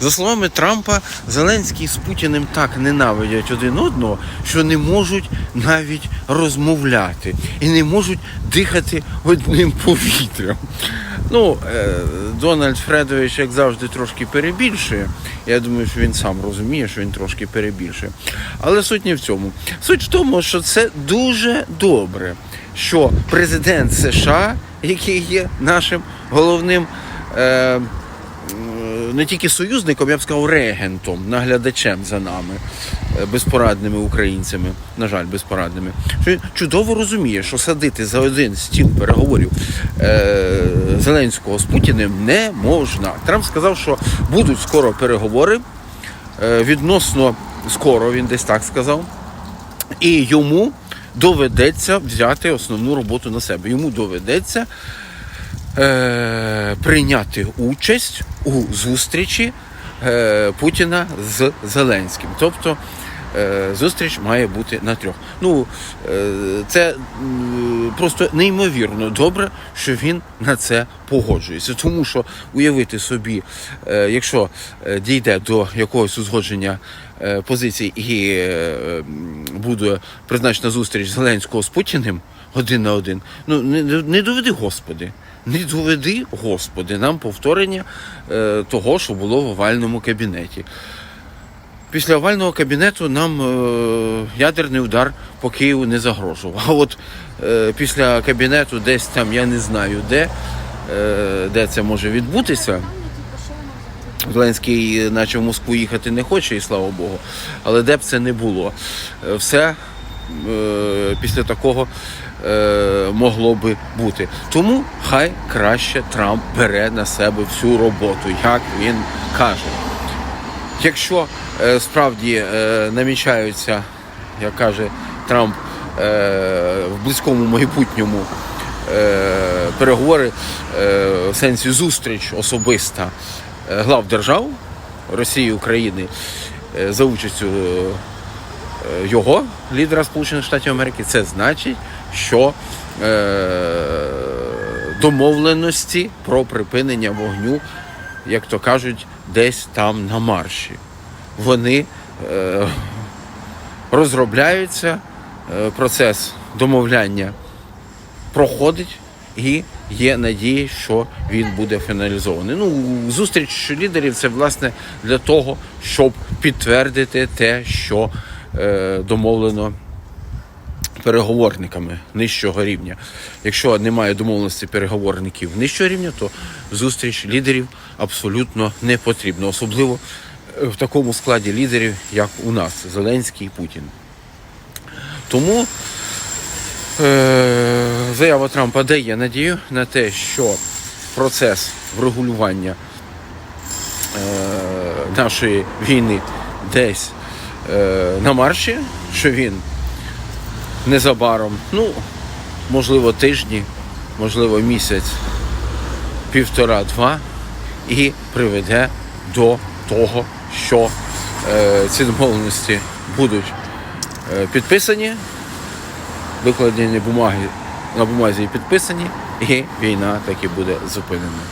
За словами Трампа, Зеленський з Путіним так ненавидять один одного, що не можуть навіть розмовляти і не можуть дихати одним повітрям. Ну, е, Дональд Фредович, як завжди, трошки перебільшує. Я думаю, що він сам розуміє, що він трошки перебільшує. Але суть не в цьому. Суть в тому, що це дуже добре, що президент США, який є нашим головним. Е, не тільки союзником, я б сказав, регентом, наглядачем за нами, е, безпорадними українцями, на жаль, безпорадними, чудово розуміє, що садити за один стіл переговорів е, Зеленського з Путіним не можна. Трамп сказав, що будуть скоро переговори, е, відносно скоро, він десь так сказав, і йому доведеться взяти основну роботу на себе. Йому доведеться е, прийняти участь у зустрічі е, Путіна з Зеленським. Тобто е, зустріч має бути на трьох. Ну, е, це просто неймовірно добре, що він на це погоджується. Тому що уявити собі, е, якщо е, дійде до якогось узгодження е, позицій і е, буде призначена зустріч Зеленського з Путіним один на один, ну не, не доведи Господи. Не доведи, Господи, нам повторення е, того, що було в овальному кабінеті. Після овального кабінету нам е, ядерний удар по Києву не загрожував. А от е, після кабінету десь там, я не знаю де, е, де це може відбутися. Зеленський, наче в Москву їхати не хоче, і слава Богу. Але де б це не було, е, все е, після такого е, могло би бути. Тому хай краще Трамп бере на себе всю роботу, як він каже. Якщо е, справді е, намічаються, як каже Трамп, е, в близькому майбутньому е, переговори е, в сенсі зустріч особиста е, глав держав Росії України е, за участю е, його, лідера Сполучених Штатів Америки, це значить, що е, домовленості про припинення вогню, як то кажуть, десь там на марші. Вони е, розробляються, е, процес домовляння проходить і є надія, що він буде фіналізований. Ну, зустріч лідерів це власне для того, щоб підтвердити те, що е, домовлено переговорниками нижчого рівня. Якщо немає домовленості переговорників нижчого рівня, то зустріч лідерів абсолютно не потрібна, особливо е, в такому складі лідерів, як у нас Зеленський і Путін. Тому е, заява Трампа дає надію на те, що процес врегулювання е, нашої війни десь е, на марші, що він незабаром, ну, можливо, тижні, можливо, місяць, півтора-два, і приведе до того, що е, ці домовленості будуть е, підписані, викладені бумаги на бумазі підписані, і війна таки буде зупинена.